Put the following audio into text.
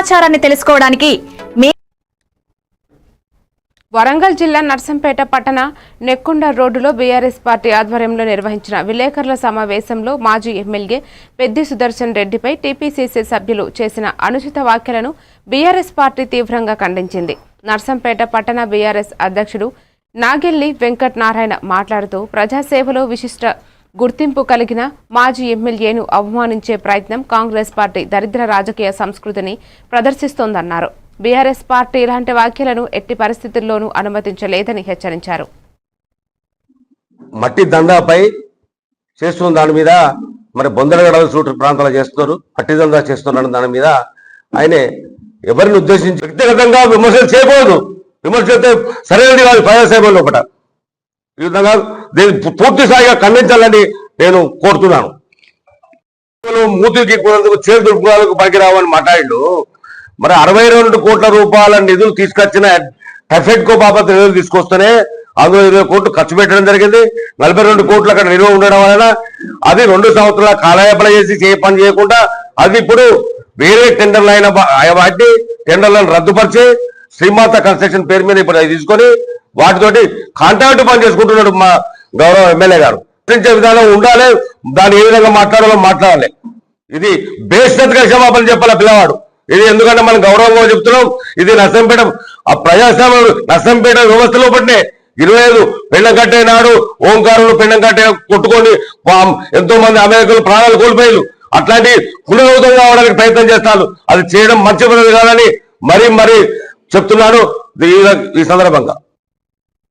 సమాచారాన్ని తెలుసుకోవడానికి వరంగల్ జిల్లా నర్సంపేట పట్టణ నెక్కొండ రోడ్డులో బీఆర్ఎస్ పార్టీ ఆధ్వర్యంలో నిర్వహించిన విలేకరుల సమావేశంలో మాజీ ఎమ్మెల్యే పెద్ది సుదర్శన్ రెడ్డిపై టీపీసీసీ సభ్యులు చేసిన అనుచిత వ్యాఖ్యలను బీఆర్ఎస్ పార్టీ తీవ్రంగా ఖండించింది. నర్సంపేట పట్టణ బీఆర్ఎస్ అధ్యక్షుడు నాగెల్లి వెంకట్ నారాయణ మాట్లాడుతూ ప్రజాసేవలో విశిష్ట గుర్తింపు కలిగిన మాజీ ఎమ్మెల్యేను అవమానించే ప్రయత్నం కాంగ్రెస్ పార్టీ దరిద్ర రాజకీయ సంస్కృతిని ప్రదర్శిస్తోందన్నారు. బీఆర్ఎస్ పార్టీ ఇలాంటి వ్యాఖ్యలను ఎట్టి పరిస్థితుల్లోనూ అనుమతించలేదని హెచ్చరించారు. మట్టి దందాపై చేస్తున్న దాని మీద మరి బొందరగడ సూటు ప్రాంతాలు చేస్తున్నారు మట్టి దందా చేస్తున్నారు దాని మీద ఆయన ఎవరిని ఉద్దేశించి వ్యక్తిగతంగా విమర్శలు చేయకూడదు. విమర్శ సరైనది కాదు ప్రజాసేవ లోపల. ఈ విధంగా దీన్ని పూర్తి స్థాయిగా ఖండించాలని నేను కోరుతున్నాను. మూతికి ఎక్కున్నందుకు చేరు దుర్పులకు పనికిరావని మాట్లాడిండు. మరి అరవై రెండు కోట్ల రూపాయల నిధులు తీసుకొచ్చిన ఎఫెక్ట్కో బాబత్ నిధులు తీసుకొస్తేనే అందులో ఇరవై కోట్లు ఖర్చు పెట్టడం జరిగింది. నలభై రెండు కోట్లు అక్కడ నిల్వ ఉండడం వలన అది రెండు సంవత్సరాల కాలయాపన చేసి చే పని చేయకుండా అది ఇప్పుడు వేరే టెండర్లు అయిన వాటిని టెండర్లను రద్దుపరిచి శ్రీమాత కన్స్ట్రక్షన్ పేరు మీద ఇప్పుడు అది తీసుకొని వాటితోటి కాంట్రాక్ట్ పని చేసుకుంటున్నాడు మా గౌరవ ఎమ్మెల్యే గారు. ప్రశ్నించే విధానం ఉండాలి దాన్ని ఏ విధంగా మాట్లాడాలో మాట్లాడాలి. ఇది బేషరత్గా క్షమాపణ చెప్పాలి పిల్లవాడు. ఇది ఎందుకంటే మనం గౌరవంగా చెప్తున్నాం ఇది నర్సంపేట ఆ ప్రజాస్వామ్యం నర్సంపేట వ్యవస్థలో పట్టినే ఇరవై ఐదు పెండం కట్టే నాడు ఓంకారులు పెండం కట్టే కొట్టుకొని ఎంతో మంది అమెరికలు ప్రాణాలు కోల్పోయారు అట్లాంటి పునరావృతం కావడానికి ప్రయత్నం చేస్తారు అది చేయడం మంచి పనులు కాదని మరీ మరీ చెప్తున్నాను ఈ సందర్భంగా.